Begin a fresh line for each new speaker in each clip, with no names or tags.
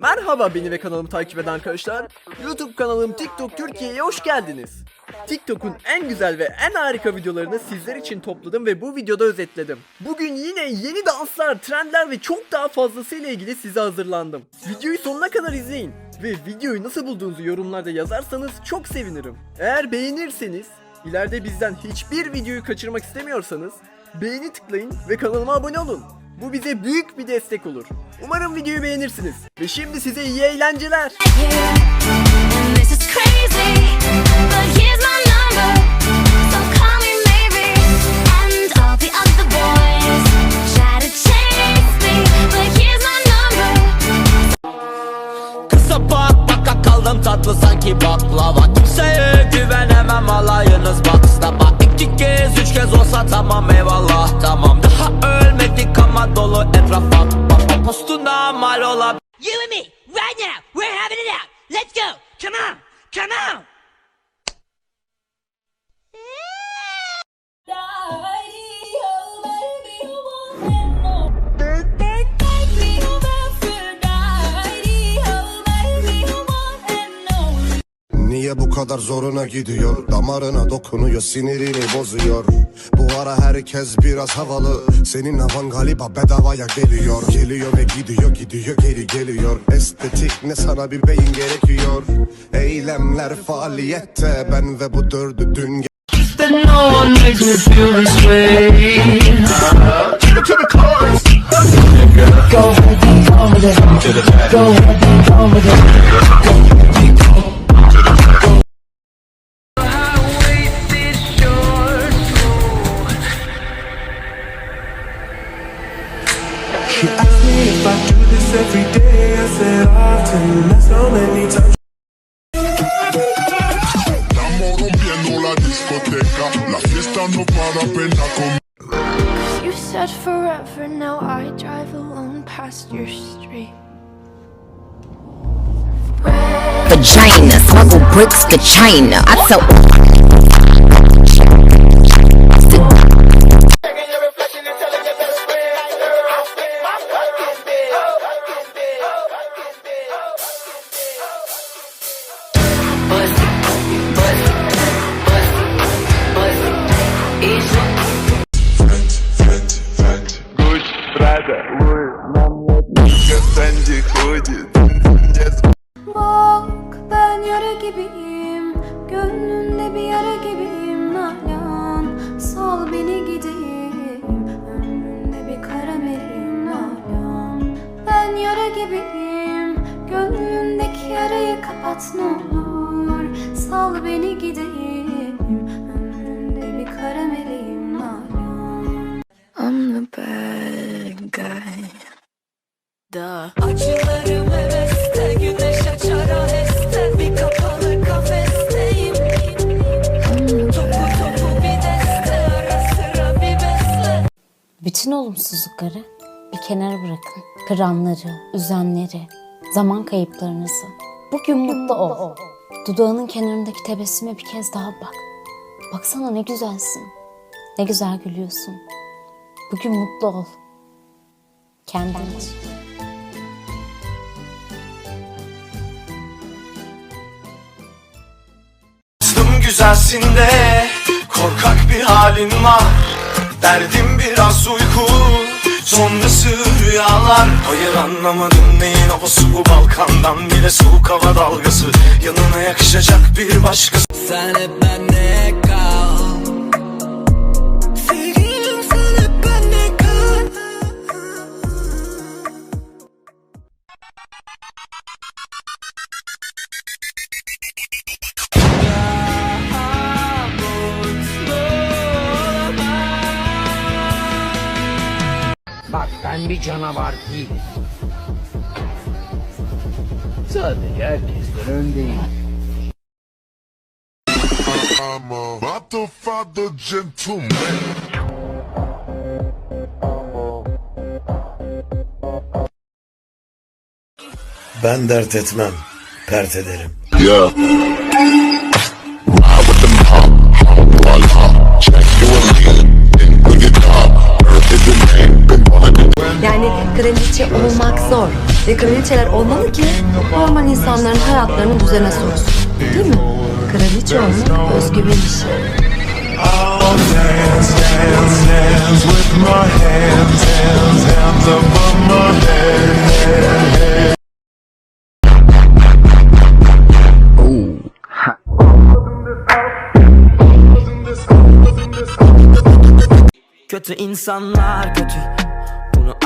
Merhaba beni ve kanalımı takip eden arkadaşlar. YouTube kanalım TikTok Türkiye'ye hoş geldiniz. TikTok'un en güzel ve en harika videolarını sizler için topladım ve bu videoda özetledim. Bugün yine yeni danslar, trendler ve çok daha fazlası ile ilgili size hazırlandım. Videoyu sonuna kadar izleyin ve videoyu nasıl bulduğunuzu yorumlarda yazarsanız çok sevinirim. Eğer beğenirseniz, ileride bizden hiçbir videoyu kaçırmak istemiyorsanız beğeni tıklayın ve kanalıma abone olun. Bu bize büyük bir destek olur. Umarım videoyu beğenirsiniz. Ve şimdi size iyi eğlenceler.
And this is crazy, but here's my number. So call me maybe. And all the other boys try to chase me, but here's my number.
Kısa bak baka kaldım tatlı sanki baklava Kimseye güvenemem alayınız baksta bak İki kez üç kez olsa tamam eyvallah tamam Daha ölmedik ama dolu
Niye bu kadar zoruna gidiyor? Damarına dokunuyor sinirini bozuyor. Bu ara herkes biraz havalı. Senin havan galiba bedavaya geliyor. Geliyor ve gidiyor gidiyor geri geliyor. Estetik ne sana bir beyin gerekiyor? Eylemler faaliyette. Ben ve bu dördü dün
She every day. I said often. That's how many times.
Estamos rompiendo la discoteca, la fiesta no para pena con
You said forever, now I drive alone past your street.
vagina, smuggle bricks to China. I tell
нет Санди ходит
Bak ben yara gibiyim Gönlünde bir yara gibiyim Nalan Sal beni gideyim Ömründe bir kara meleğim Nalan Ben yara gibiyim Gönlündeki yarayı kapat ne olur Sal beni gideyim
Bütün olumsuzlukları bir kenara bırakın. Kıranları, üzenleri, zaman kayıplarınızı. Bugün mutlu ol. Dudağının kenarındaki tebessüme bir kez daha bak. Baksana ne güzelsin. Ne güzel gülüyorsun. Bugün mutlu ol. Kendin için.
Aslım güzelsin de korkak bir halin var Derdim biraz uyku sonrası rüyalar. Hayır anlamadım neyin havası bu Balkandan. Bile soğuk hava dalgası. Yanına yakışacak bir başkası.
Sen hep bende kal ben bir canavar değilim Sadece herkesten öndeyim.
I'm a Godfather gentleman?
Ben dert etmem Pert ederim.
Yeah
Kraliçe olmak zor. Ve kraliçeler olmalı ki normal insanların hayatlarını düzene soksun. Değil mi? Kraliçe olmak özgüven işi.
Dance.
Kötü insanlar kötü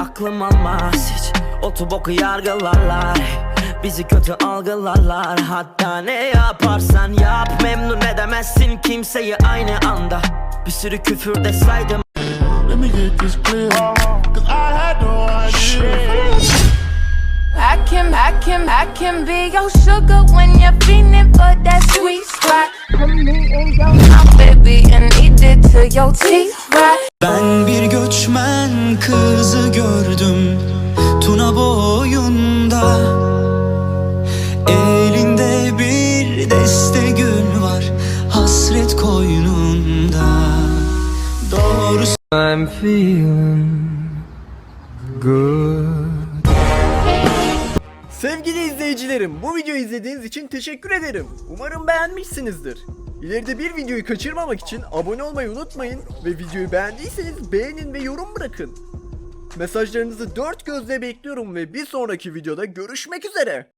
aklım almaz hiç. Otu boku yargılarlar. Bizi kötü algılarlar. Hatta ne yaparsan yap. Memnun edemezsin kimseyi aynı anda. Bir sürü küfür de saydım
Let me get this clear, cause I had no idea.
I can, I can, I can be your sugar when you're feeling for that sweet spot. Put me in your mouth, baby, and eat it till your teeth rot.
Ben bir bir deste gül var Hasret koynunda Doğrusu I'm feeling good
Sevgili izleyicilerim, bu videoyu izlediğiniz için teşekkür ederim. Umarım beğenmişsinizdir. İleride bir videoyu kaçırmamak için abone olmayı unutmayın ve videoyu beğendiyseniz beğenin ve yorum bırakın. Mesajlarınızı dört gözle bekliyorum ve bir sonraki videoda görüşmek üzere.